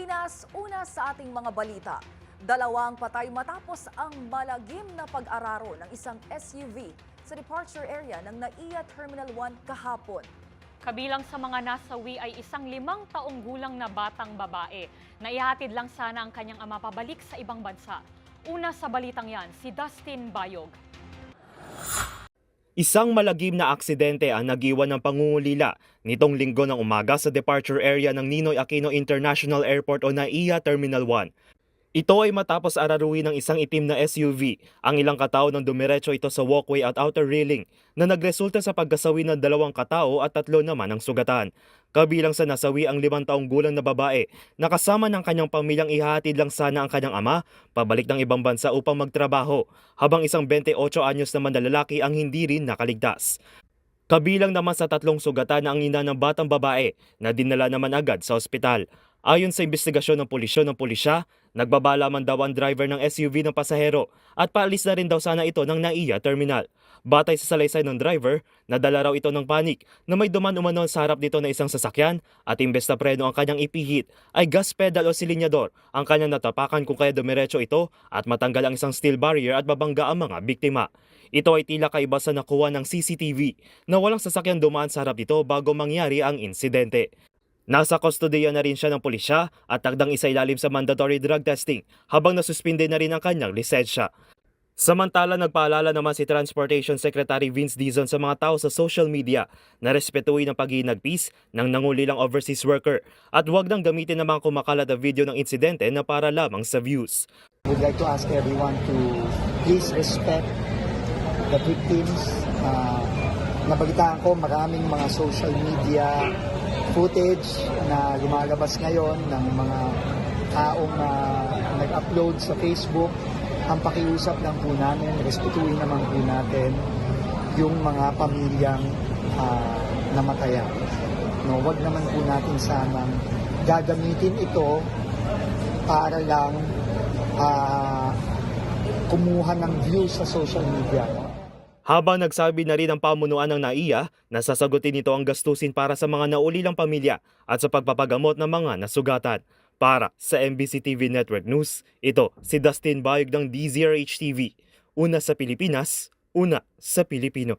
Una sa ating mga balita, dalawang patay matapos ang malagim na pag-araro ng isang SUV sa departure area ng NAIA Terminal 1 kahapon. Kabilang sa mga nasawi ay isang limang taong gulang na batang babae na ihatid lang sana ang kanyang ama pabalik sa ibang bansa. Una sa balitang yan, si Dustin Bayog. Isang malagim na aksidente ang nagiwan ng pangungulila nitong linggo ng umaga sa departure area ng Ninoy Aquino International Airport o NAIA Terminal 1. Ito ay matapos araruin ng isang itim na SUV. Ang ilang katao nang dumiretso ito sa walkway at outer railing na nagresulta sa pagkasawi ng dalawang katao at tatlo naman ang sugatan. Kabilang sa nasawi ang limang taong gulang na babae na kasama ng kanyang pamilyang ihahatid lang sana ang kanyang ama pabalik ng ibang bansa upang magtrabaho habang isang 28 anyos naman na lalaki ang hindi rin nakaligtas. Kabilang naman sa tatlong sugatan ang ina ng batang babae na dinala naman agad sa ospital. Ayon sa investigasyon ng pulisyon ng pulisya, nagbabala man daw ang driver ng SUV ng pasahero at paalis na rin daw sana ito ng NAIA terminal. Batay sa salaysay ng driver, nadala raw ito ng panik na may duman umano sa harap nito na isang sasakyan at imbes na preno ang kanyang ipihit ay gas pedal o silinyador ang kanyang natapakan kung kaya dumiretso ito at matanggal ang isang steel barrier at mabangga ang mga biktima. Ito ay tila kaiba sa nakuha ng CCTV na walang sasakyan dumaan sa harap nito bago mangyari ang insidente. Nasa kustodiya na rin siya ng pulisya at takdang isa ilalim sa mandatory drug testing habang nasuspinde na rin ang kanyang lisensya. Samantala, nagpaalala naman si Transportation Secretary Vince Dizon sa mga tao sa social media na respetuhin ang paghihinagpis ng nangulilang overseas worker at huwag nang gamitin ng kumakalat na video ng insidente na para lamang sa views. We'd like to ask everyone to please respect the victims. Uh, nabalitaan ko maraming mga social media footage na lumalabas ngayon ng mga taong uh, nag-upload sa Facebook. Ang pakiusap lang po namin, respetuhin naman po natin yung mga pamilyang uh, namatayan. No, wag naman po natin sanang gagamitin ito para lang ah, kumuha ng views sa social media. Habang nagsabi na rin ang pamunuan ng NAIA na sasagutin nito ang gastusin para sa mga naulilang pamilya at sa pagpapagamot ng mga nasugatan. Para sa MBC TV Network News, ito si Dustin Bayog ng DZRH TV. Una sa Pilipinas, una sa Pilipino.